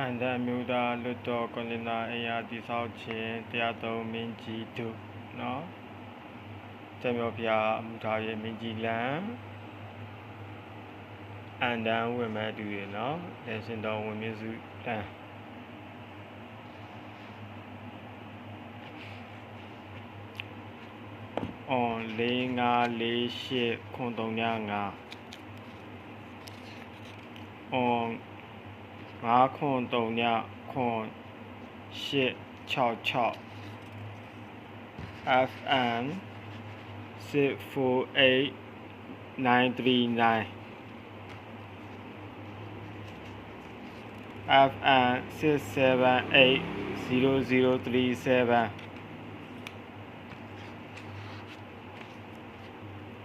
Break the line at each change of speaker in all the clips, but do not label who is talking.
အန္တမြူတာလွတ်တော်ကွန်တင်နာအင်အားတိဆောက်ခြင်းတရားတော်မင်းကြီးတို့နော်တမောဖျားအမှုထားရဲ့မင်းကြီးလံအန္တန်ဝင်မဲ့တူရနော်လေရှင်တော်ဝင်မြစုတန်းအော်၄၅၄၈ခွန်၃၅အော် 5ခွန်3ခွန်866 FM 648939 FM 6780037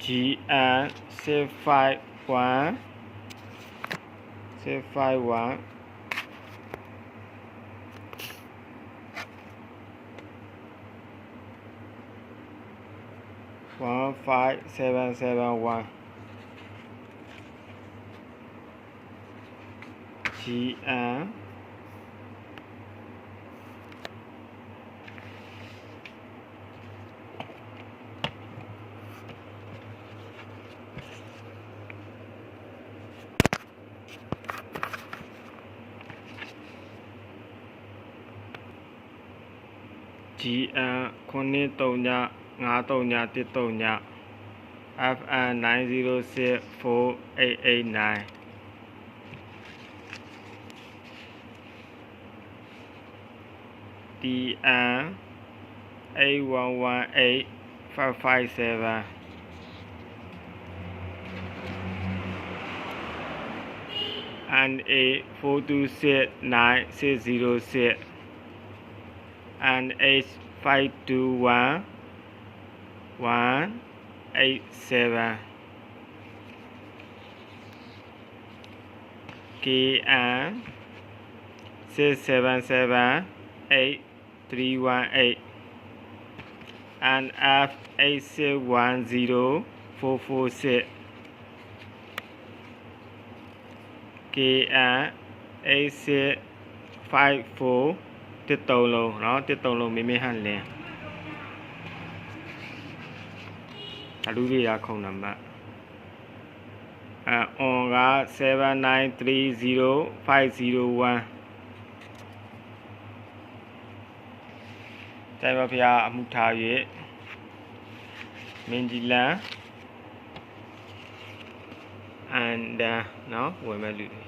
GN 651 651 one five seven seven one GN ဂျီအန်ခု An To Nhẹ Đi To Nhẹ FN Nine Zero Six Four A A Nine. DN A One One Eight Five Five Seven. And a 4269 606 and H 521 one eight seven. KM six seven seven eight three one eight. And F eight six one zero four four six. KM eight six five four. Tiếp tục no đó tiếp tục luôn. Liền. အလူရိယာခုံနံပါတ်အွန်က7930501တိုင်ပါဖျားအမှုထား၍မင်းကြီးလန် and နော်ဝင်မဲ့လူတွေ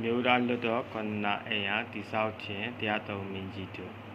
မြို့သားလွတ်တော်ခန္ဓာအိမ်ဟာတိဆောက်ခြင်းတရားတော်မင်းကြီးတို့